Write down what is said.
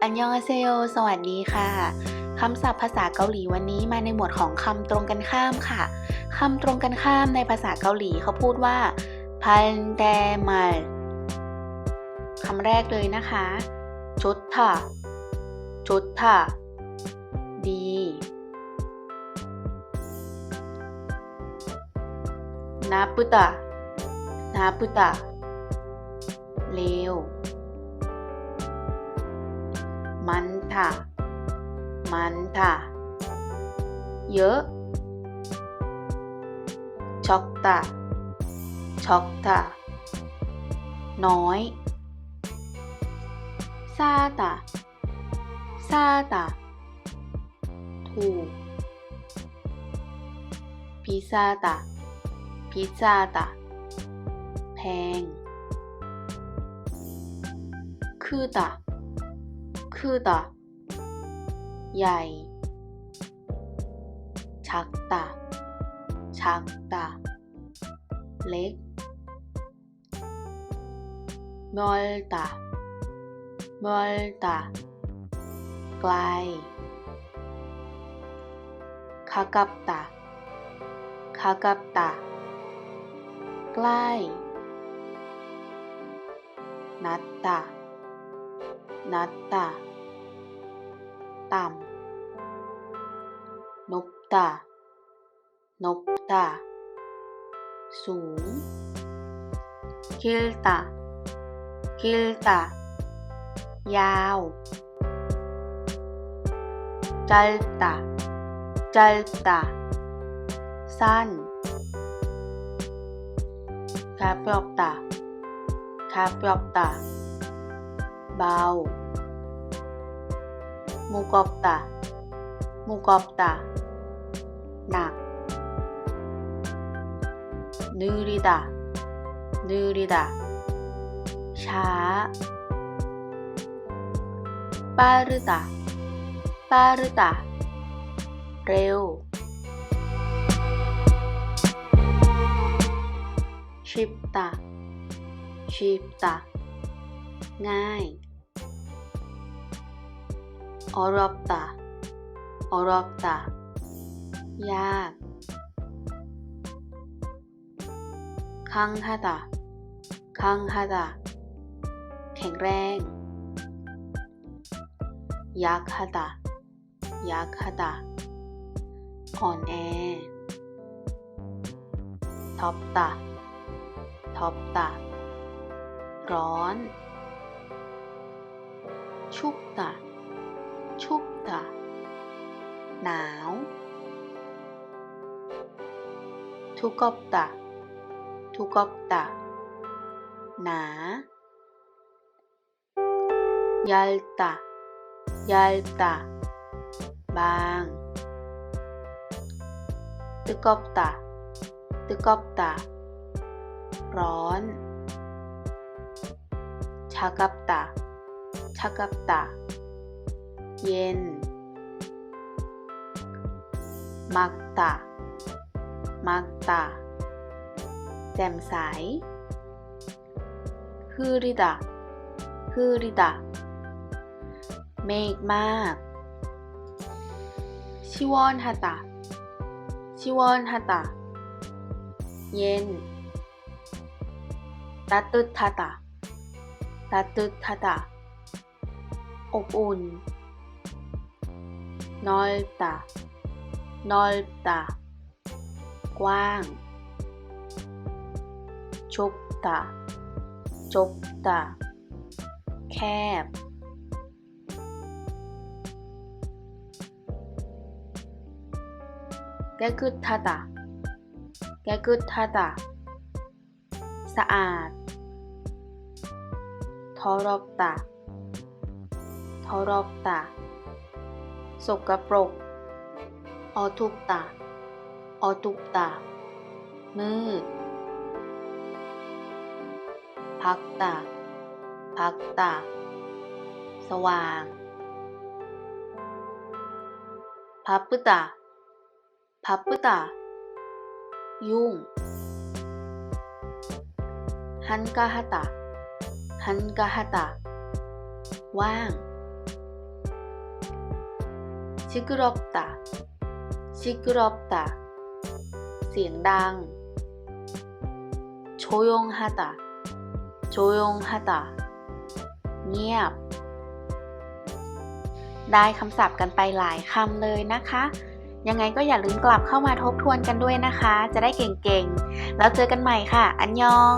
อันยองอาเซโยสวัสดีค่ะ คำศัพท์ภาษาเกาหลีวันนี้มาในหมวดของคำตรงกันข้ามค่ะ คำตรงกันข้ามในภาษาเกาหลีเขาพูดว่าพันแดมัลคำแรกเลยนะคะจุดท่าจุดท่าดีนาปุตะนาปุตะเลว 많다. 많다. 여. 적다. 적다. 너이 싸다. 싸다. 도. 비싸다. 비싸다. 뱅. 크다. 크다, ใหญ่ 작다, 작다, เล็ก 멀다, 멀다, ไกล 가깝다, 가깝다, ใกล้ 낮다, 낮다, ต่ำนบตานบตาสูงคิลตาคิลตายาวจัลตาจัลตาสั้นคาเปียกตาคาเปียกตาเบา 무겁다, 무겁다, หนัก 느리다, 느리다, ช้า 빠르다, 빠르다, เร็ว 쉽다, 쉽다, ง่าย Oropta ตายาก Kanghada Kanghada แข็งแรง Yakhada ก하다อ่อนแอ Topta าร้อน Chukta 춥다. Now. 두껍다. 두껍다. 나. 얇다. 얇다. 망. 뜨겁다. 뜨겁다. 런. 차갑다. 차갑다. เย็น 막다, 막다, แจ่มใส 흐리다, 흐리다, เมฆมาก 시원하다, 시원하다, เย็น 따뜻하다, 따뜻하다, อบอุ่น 넓다 넓다. 꽝. 좁다 좁다. 캡. 깨끗하다 깨끗하다. 사앗 더럽다 더럽다. สกปรก อทุกตาอทุกตามือพักตาพักตาสว่าง พับปตาพับปตายุ่ง หันกาหตาหันกาหตาว่าง 시끄럽다 시끄럽다 เสียงดัง 조용하다 조용하다 เงียบ ได้คำศัพท์กันไปหลายคำเลยนะคะ ยังไงก็อย่าลืมกลับเข้ามาทบทวนกันด้วยนะคะ จะได้เก่งๆ แล้วเจอกันใหม่ค่ะ อันยอง